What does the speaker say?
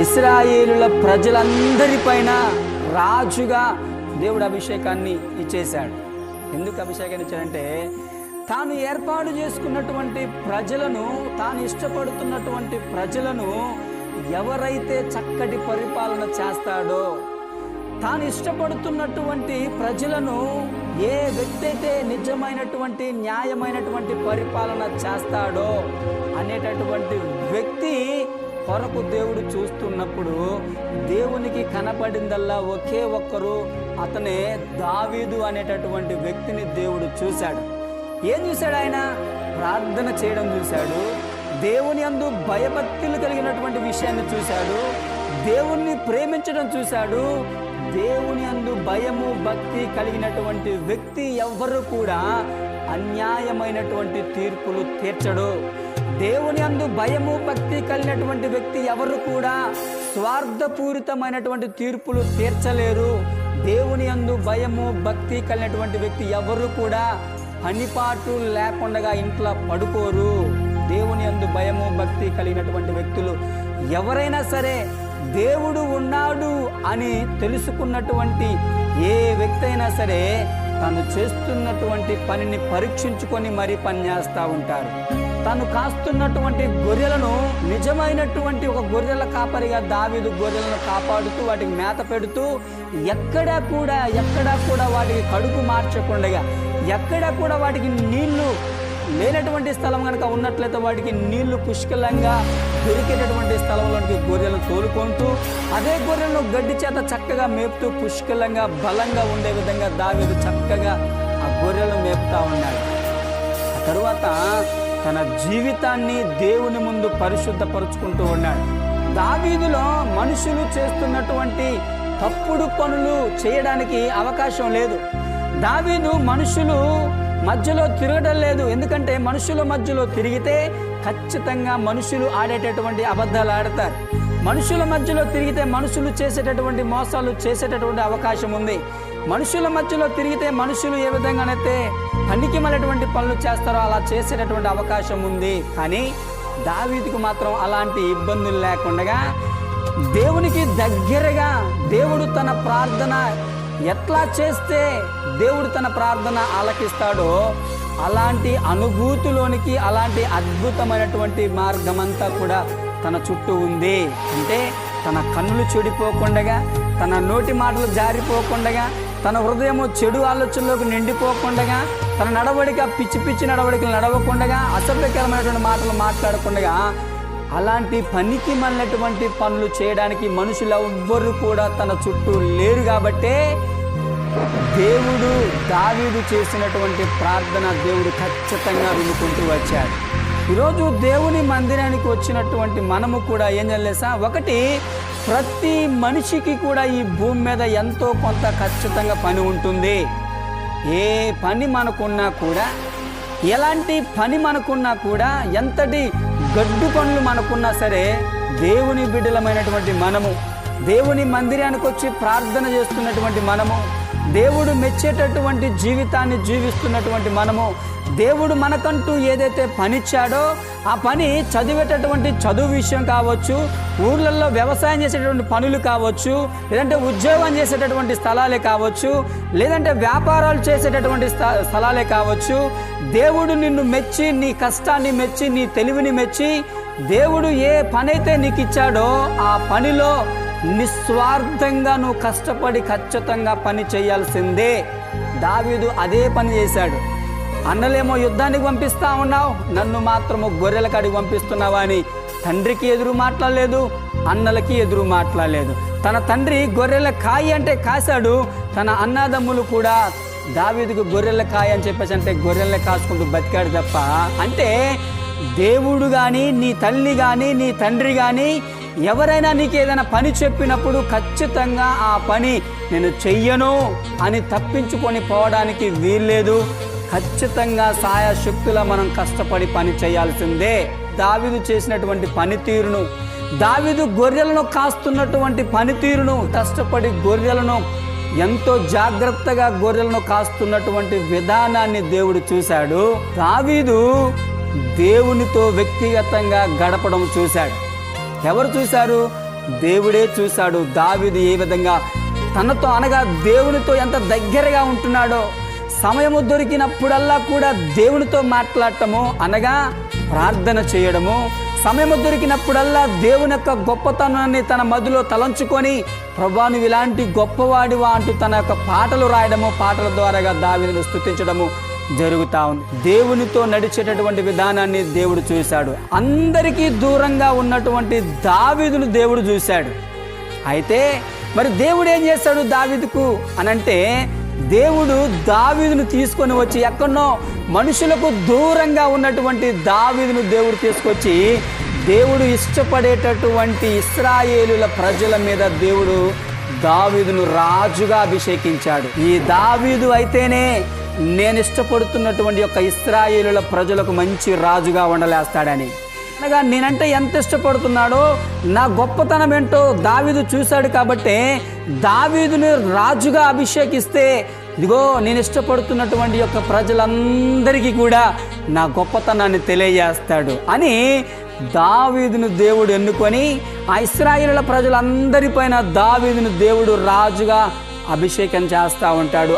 ఇస్రాయేలుల ప్రజలందరిపైన రాజుగా దేవుడు అభిషేకాన్ని ఇచ్చేశాడు. ఎందుకు అభిషేకాన్ని ఇచ్చాడంటే తాను ఏర్పాటు చేసుకున్నటువంటి ప్రజలను తాను ఇష్టపడుతున్నటువంటి ప్రజలను ఎవరైతే చక్కటి పరిపాలన చేస్తాడో తాను ఇష్టపడుతున్నటువంటి ప్రజలను ఏ వ్యక్తి అయితే నిజమైనటువంటి న్యాయమైనటువంటి పరిపాలన చేస్తాడో అనేటటువంటి వ్యక్తి కొరకు దేవుడు చూస్తున్నప్పుడు దేవునికి కనపడిందల్లా ఒకే ఒక్కరు అతనే దావీదు అనేటటువంటి వ్యక్తిని దేవుడు చూశాడు. ఏం చూశాడు ఆయన? ప్రార్థన చేయడం చూశాడు. దేవుని అందు భయభక్తులు కలిగినటువంటి విషయాన్ని చూశాడు. దేవుణ్ణి ప్రేమించడం చూశాడు. దేవుని అందు భయము భక్తి కలిగినటువంటి వ్యక్తి ఎవ్వరు కూడా అన్యాయమైనటువంటి తీర్పులు తీర్చడు. దేవుని అందు భయము భక్తి కలిగినటువంటి వ్యక్తి ఎవరు కూడా స్వార్థపూరితమైనటువంటి తీర్పులు తీర్చలేరు. దేవుని అందు భయము భక్తి కలిగినటువంటి వ్యక్తి ఎవరు కూడా పనిపాటు లేకుండా ఇంట్లో పడుకోరు. దేవుని అందు భయము భక్తి కలిగినటువంటి వ్యక్తులు ఎవరైనా సరే దేవుడు ఉన్నాడు అని తెలుసుకున్నటువంటి ఏ వ్యక్తి అయినా సరే తను చేస్తున్నటువంటి పనిని పరీక్షించుకొని మరీ పని చేస్తూ ఉంటారు. తను కాస్తున్నటువంటి గొర్రెలను నిజమైనటువంటి ఒక గొర్రెల కాపరిగా దావీదు గొర్రెలను కాపాడుతూ వాటికి మేత పెడుతూ ఎక్కడా కూడా ఎక్కడా కూడా వాటికి కడుపు మార్చకుండా ఎక్కడా కూడా వాటికి నీళ్ళు లేనటువంటి స్థలం కనుక ఉన్నట్లయితే వాటికి నీళ్ళు పుష్కలంగా దొరికేటటువంటి స్థలంలోనికి గొర్రెలను తోలుకుంటూ అదే గొర్రెలను గడ్డి చేత చక్కగా మేపుతూ పుష్కలంగా బలంగా ఉండే విధంగా దావీదు చక్కగా ఆ గొర్రెలను మేపుతా ఉన్నాడు. ఆ తరువాత తన జీవితాన్ని దేవుని ముందు పరిశుద్ధపరుచుకుంటూ ఉన్నాడు. దావీదులో మనుషులు చేస్తున్నటువంటి తప్పుడు పనులు చేయడానికి అవకాశం లేదు. దావీదు మనుషులు మధ్యలో తిరగడం లేదు. ఎందుకంటే మనుషుల మధ్యలో తిరిగితే ఖచ్చితంగా మనుషులు ఆడేటటువంటి అబద్ధాలు ఆడతారు. మనుషుల మధ్యలో తిరిగితే మనుషులు చేసేటటువంటి మోసాలు చేసేటటువంటి అవకాశం ఉంది. మనుషుల మధ్యలో తిరిగితే మనుషులు ఏ విధంగానైతే పనికిమలటువంటి పనులు చేస్తారో అలా చేసేటటువంటి అవకాశం ఉంది. కానీ దావీదికి మాత్రం అలాంటి ఇబ్బందులు లేకుండా దేవునికి దగ్గరగా దేవుడు తన ప్రార్థన ఎట్లా చేస్తే దేవుడు తన ప్రార్థన ఆలకిస్తాడో అలాంటి అనుభూతిలోనికి అలాంటి అద్భుతమైనటువంటి మార్గమంతా కూడా తన చుట్టూ ఉంది. అంటే తన కన్నులు చెడిపోకుండగా తన నోటి మాటలు జారిపోకుండగా తన హృదయము చెడు ఆలోచనలోకి నిండిపోకుండగా తన నడవడిక పిచ్చి పిచ్చి నడవడికలు నడవకుండా అసభ్యకరమైనటువంటి మాటలు మాట్లాడకుండా అలాంటి పనికి మళ్ళినటువంటి పనులు చేయడానికి మనుషులు ఎవ్వరు కూడా తన చుట్టూ లేరు కాబట్టే దేవుడు దావీదు చేసినటువంటి ప్రార్థన దేవుడు ఖచ్చితంగా వినుకుంటూ వచ్చాడు. ఈరోజు దేవుని మందిరానికి వచ్చినటువంటి మనము కూడా ఏం చేయాలేసా? ఒకటి ప్రతి మనిషికి కూడా ఈ భూమి మీద ఎంతో కొంత ఖచ్చితంగా పని ఉంటుంది. ఏ పని మనకున్నా కూడా ఎలాంటి పని మనకున్నా కూడా ఎంతటి గడ్డు పనులు మనకున్నా సరే దేవుని బిడ్డలమైనటువంటి మనము దేవుని మందిరానికి వచ్చి ప్రార్థన చేస్తున్నటువంటి మనము దేవుడు మెచ్చేటటువంటి జీవితాన్ని జీవిస్తున్నటువంటి మనము దేవుడు మనకంటూ ఏదైతే పనిచ్చాడో ఆ పని చదివేటటువంటి చదువు విషయం కావచ్చు ఊర్లలో వ్యవసాయం చేసేటటువంటి పనులు కావచ్చు లేదంటే ఉద్యోగం చేసేటటువంటి స్థలాలే కావచ్చు లేదంటే వ్యాపారాలు చేసేటటువంటి స్థ- స్థలాలే కావచ్చు దేవుడు నిన్ను మెచ్చి నీ కష్టాన్ని మెచ్చి నీ తెలివిని మెచ్చి దేవుడు ఏ పనైతే నీకు ఇచ్చాడో ఆ పనిలో నిస్వార్థంగా నువ్వు కష్టపడి ఖచ్చితంగా పని చేయాల్సిందే. దావీదు అదే పని చేశాడు. అన్నలేమో యుద్ధానికి పంపిస్తా ఉన్నావు నన్ను మాత్రము గొర్రెల కాడికి పంపిస్తున్నావా అని తండ్రికి ఎదురు మాట్లాడలేదు అన్నలకి ఎదురు మాట్లాడలేదు. తన తండ్రి గొర్రెల కాయ అంటే కాశాడు తన అన్నదమ్ములు కూడా దావీదుకు గొర్రెల కాయ అని చెప్పేసి అంటే గొర్రెల కాసుకుంటూ బతికాడు తప్ప అంటే దేవుడు కానీ నీ తల్లి కానీ నీ తండ్రి కానీ ఎవరైనా నీకు ఏదైనా పని చెప్పినప్పుడు ఖచ్చితంగా ఆ పని నేను చెయ్యను అని తప్పించుకొని పోవడానికి వీల్లేదు. ఖచ్చితంగా సాయశక్తుల మనం కష్టపడి పని చేయాల్సిందే. దావిదు చేసినటువంటి పనితీరును దావిదు గొర్రెలను కాస్తున్నటువంటి పనితీరును కష్టపడి గొర్రెలను ఎంతో జాగ్రత్తగా గొర్రెలను కాస్తున్నటువంటి విధానాన్ని దేవుడు చూశాడు. దావీదు దేవునితో వ్యక్తిగతంగా గడపడం చూశాడు. ఎవరు చూశారు? దేవుడే చూశాడు. దావిదు ఏ విధంగా తనతో అనగా దేవునితో ఎంత దగ్గరగా ఉంటున్నాడో. సమయము దొరికినప్పుడల్లా కూడా దేవునితో మాట్లాడటము అనగా ప్రార్థన చేయడము. సమయము దొరికినప్పుడల్లా దేవుని యొక్క గొప్పతనాన్ని తన మదిలో తలంచుకొని ప్రభాను ఇలాంటి గొప్పవాడివా అంటూ తన యొక్క పాటలు రాయడము పాటల ద్వారాగా దావిని స్థుతించడము జరుగుతూ ఉంది. దేవునితో నడిచేటటువంటి విధానాన్ని దేవుడు చూశాడు. అందరికీ దూరంగా ఉన్నటువంటి దావీదును దేవుడు చూశాడు. అయితే మరి దేవుడు ఏం చేశాడు దావీదుకు? అనంటే దేవుడు దావీదును తీసుకొని వచ్చి ఎక్కడనో మనుషులకు దూరంగా ఉన్నటువంటి దావీదును దేవుడు తీసుకొచ్చి దేవుడు ఇష్టపడేటటువంటి ఇస్రాయేలుల ప్రజల మీద దేవుడు దావీదును రాజుగా అభిషేకించాడు. ఈ దావీదు అయితేనే నేను ఇష్టపడుతున్నటువంటి యొక్క ఇస్రాయేలుల ప్రజలకు మంచి రాజుగా ఉండలేస్తాడని అనగా నేనంటే ఎంత ఇష్టపడుతున్నాడో నా గొప్పతనం ఏంటో దావీదు చూశాడు కాబట్టి దావీదుని రాజుగా అభిషేకిస్తే ఇదిగో నేను ఇష్టపడుతున్నటువంటి యొక్క ప్రజలందరికీ కూడా నా గొప్పతనాన్ని తెలియజేస్తాడు అని దావీదును దేవుడు ఎన్నుకొని ఆ ఇస్రాయిల ప్రజలందరిపైన దావీదును దేవుడు రాజుగా అభిషేకం చేస్తూ ఉంటాడు.